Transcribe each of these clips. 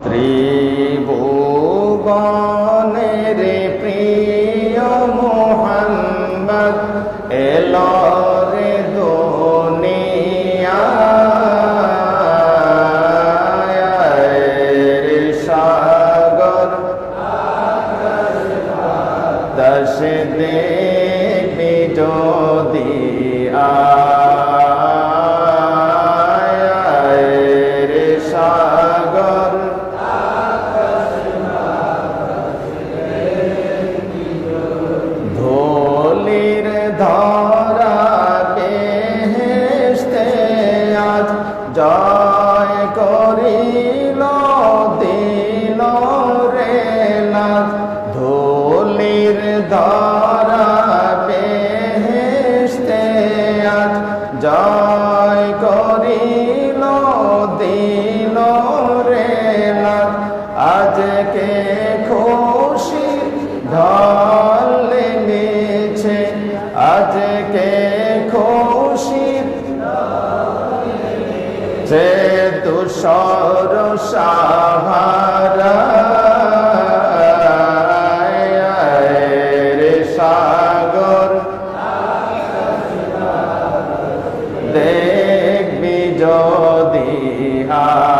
ত্রিভুবনের প্রিয় মোহাম্মদ এলো দশ দেখবি যদি আয় জয় করিল দিল রে লাজ আজকে খুশি ঢল নিছে আজকে খুশি যে তুষর সাহারা যদি আয়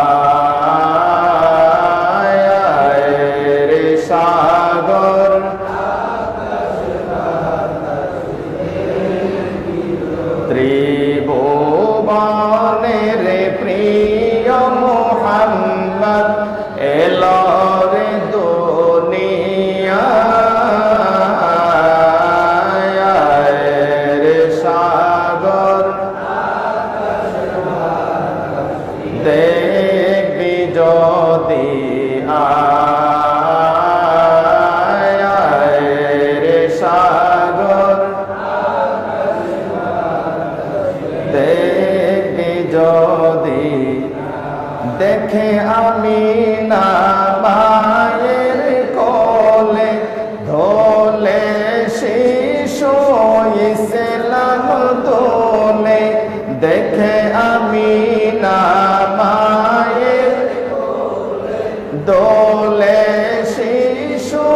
দেখে আমি না মায়ের কোলে ধোলে শিশু ইসলাম দোলে দেখে আমি না মায়ের দোলে শিশু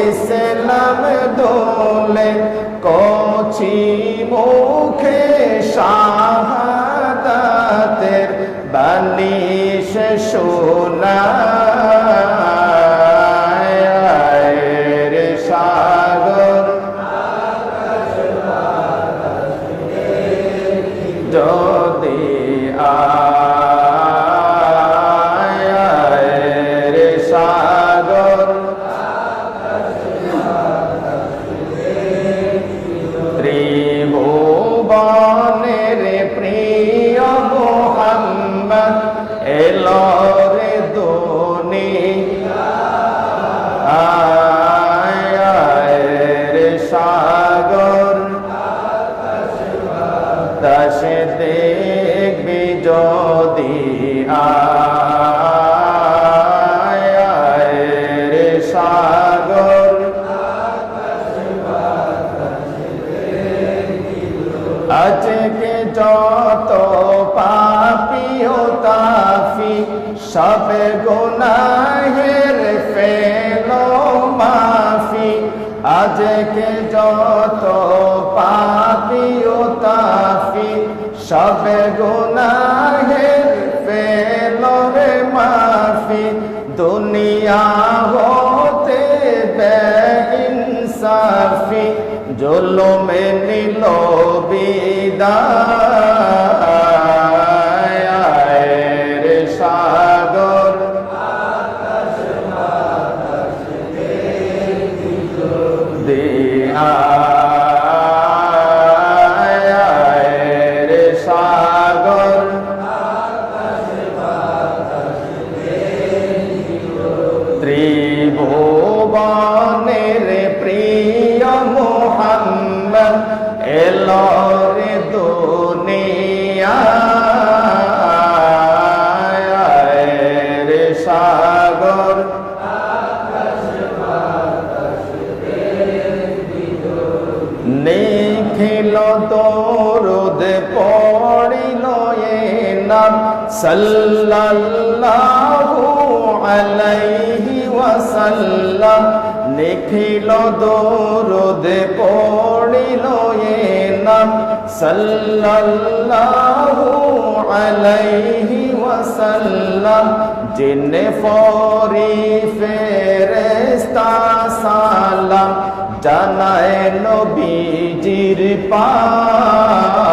ইসলাম দোলে কচি মুখে শাহাদাতের বানিশ শোনায় দেখবি যদি আয় সাগর। আজকে যত পাপি ও তাফি, সব গুনাহের ফেলো মাফি। আজকে যত সব গুনাহের ফেলো রে মাফি, দুনিয়া হতে বে ইনসাফি জুলুমে নিল বিদায় রে সাগর। দিয়ায় রে দুনিয়ায় রে সাগর। নিখিল দরুদ পড়িল এ নাম সাল্লাল্লাহু ওয়াসাল্লাম নিখিল দরুদ পড়িল এ নাম, সাল্লাল্লাহু আলাইহি ওয়াসাল্লাম। জিনে ফরি ফেরেস্তা সালাম, জানায় নবীজির পায়